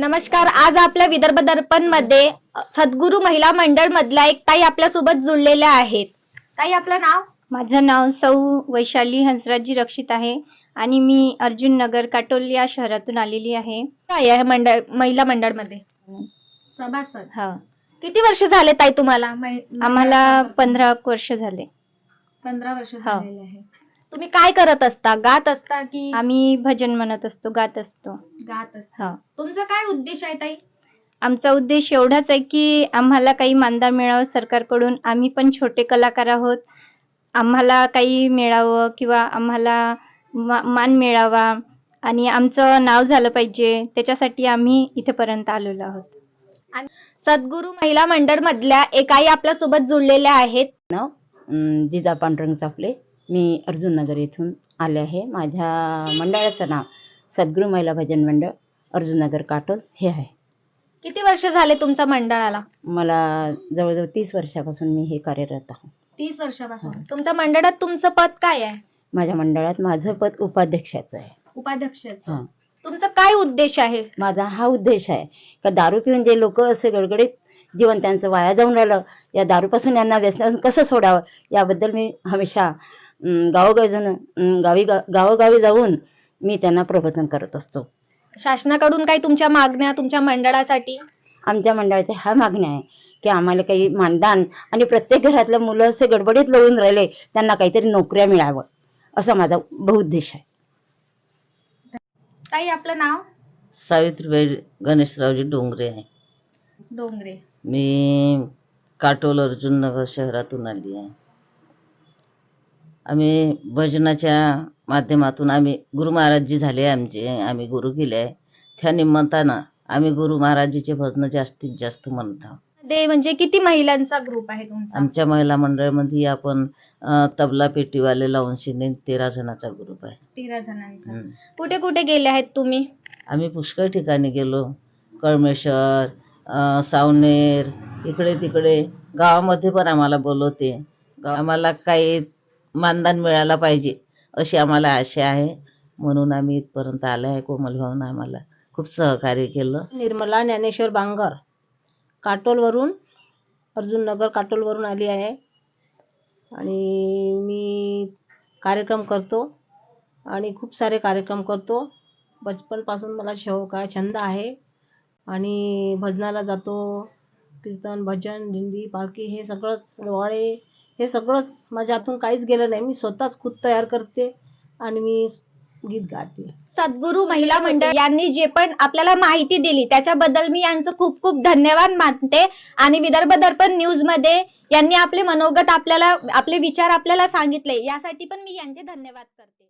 नमस्कार आज आपल्या विदर्भ दर्पणमध्ये सद्गुरू महिला मंडळ मधल्या एक ताई आपल्यासोबत जुळलेल्या आहेत. ताई आपलं नाव? माझं नाव सौ वैशाली हंसराजी रक्षित आहे आणि मी अर्जुन नगर काटोल या शहरातून आलेली आहे. काय आहे मंडळ महिला मंडळमध्ये सभासद. हा. किती वर्ष झाले ताई तुम्हाला? मै- आम्हाला पंधरा वर्ष झाले. पंधरा वर्ष हो. झालेले आहे. तुम्ही काय करत असता? गात असता की? आम्ही भजन म्हणत असतो गात असतो. गात असता. हा. तुमचा काय उद्देश आहे ताई? आमचा उद्देश एवढाच आहे की आम्हाला काही मानधन मिळावं सरकारकडून. आम्ही पण छोटे कलाकार आहोत. आम्हाला काही मिळावं किंवा आम्हाला मा- मान मिळावा आणि आमचं नाव झालं पाहिजे त्याच्यासाठी आम्ही इथेपर्यंत आलेलो आहोत. सद्गुरू महिला मंडळ मधल्या एक आई आपल्यासोबत जुळलेल्या आहेत? अं, जिजा पांडुरंग चापले मी अर्जुन नगर येथून आले आहे. माझ्या मंडळाचं नाव सद्गुरू महिला भजन मंडळ अर्जुन नगर काटोल हे आहे. किती वर्ष झाले तुमच्या मंडळाला? मला जवळजवळ तीस वर्षापासून मी हे कार्यरत आहे. तीस वर्षापासून. तुमच्या मंडळात तुमचं पद काय आहे? माझ्या मंडळात माझं पद उपाध्यक्षाचं आहे. उपाध्यक्षाचं. हां. तुमचा काय उद्देश आहे? माझा हा उद्देश आहे का दारू पिऊन जे लोक असे गडगडीत जीवन त्यांचं वाया जाऊन राहिलं या दारूपासून यांना व्यसन कसं सोडावं याबद्दल मी हमेशा गावोगावी गावी गावोगावी जाऊन मी त्यांना प्रबोधन करत असतो. शासनाकडून काही तुमच्या मागण्या तुमच्या मंडळासाठी? आमच्या मंडळाच्या ह्या मागण्या आहे की आम्हाला काही मानधन आणि प्रत्येक घरातलं मुलं असे गडबडीत लोळून राहिले त्यांना काहीतरी नोकऱ्या मिळावं असा माझा बहुउद्देश आहे. ताई आपलं नाव? सावित्रीबाई गणेशरावजी डोंगरे आहे. डोंगरे. मी काटोल अर्जुन नगर शहरातून आली आहे. आम्ही भजनाच्या माध्यमातून आम्ही गुरु महाराजजी झाले आमचे आम्ही गुरु केले आहे. त्या निमित्तानं आम्ही गुरु महाराजीचे भजनं जास्तीत जास्त म्हणत आहोत. ते म्हणजे किती महिलांचा ग्रुप आहे तुमचा? आमच्या महिला मंडळामध्ये आपण अं, तबला पेटीवाले लावून शिने तेरा जणाचा ग्रुप आहे. तेरा जणांचा. हम्म. कुठे कुठे गेले आहेत तुम्ही? आम्ही पुष्कळ ठिकाणी गेलो. कळमेश्वर अं, सावनेर इकडे तिकडे. गावामध्ये पण आम्हाला बोलवते. गाव- आम्हाला काही मानधन मिळायला पाहिजे अशी आम्हाला आशा आहे. म्हणून आम्ही इथपर्यंत आलो आहे कोमल भाऊन आम्हाला खूप सहकार्य केलं. निर्मला ज्ञानेश्वर बांगर काटोलवरून अर्जुन नगर काटोलवरून आली आहे. आणि मी कार्यक्रम करतो आणि खूप सारे कार्यक्रम करतो. बचपनपासून मला शौक आहे छंद आहे. आणि भजनाला जातो कीर्तन भजन दिंडी पालखी हे सगळंच डोहाळे हे सगळंच माझ्या हातून काहीच गेलं नाही. मी स्वतःच खुद तयार करते आणि मी गीत गाते. सद्गुरू महिला मंडळ यांनी जे पण आपल्याला माहिती दिली त्याच्याबद्दल मी यांचं खूप खूप धन्यवाद मानते. आणि विदर्भ दर्पण न्यूजमध्ये यांनी आपले मनोगत आपल्याला आपले विचार आपल्याला सांगितले. यासाठी पण मी यांचे धन्यवाद करते.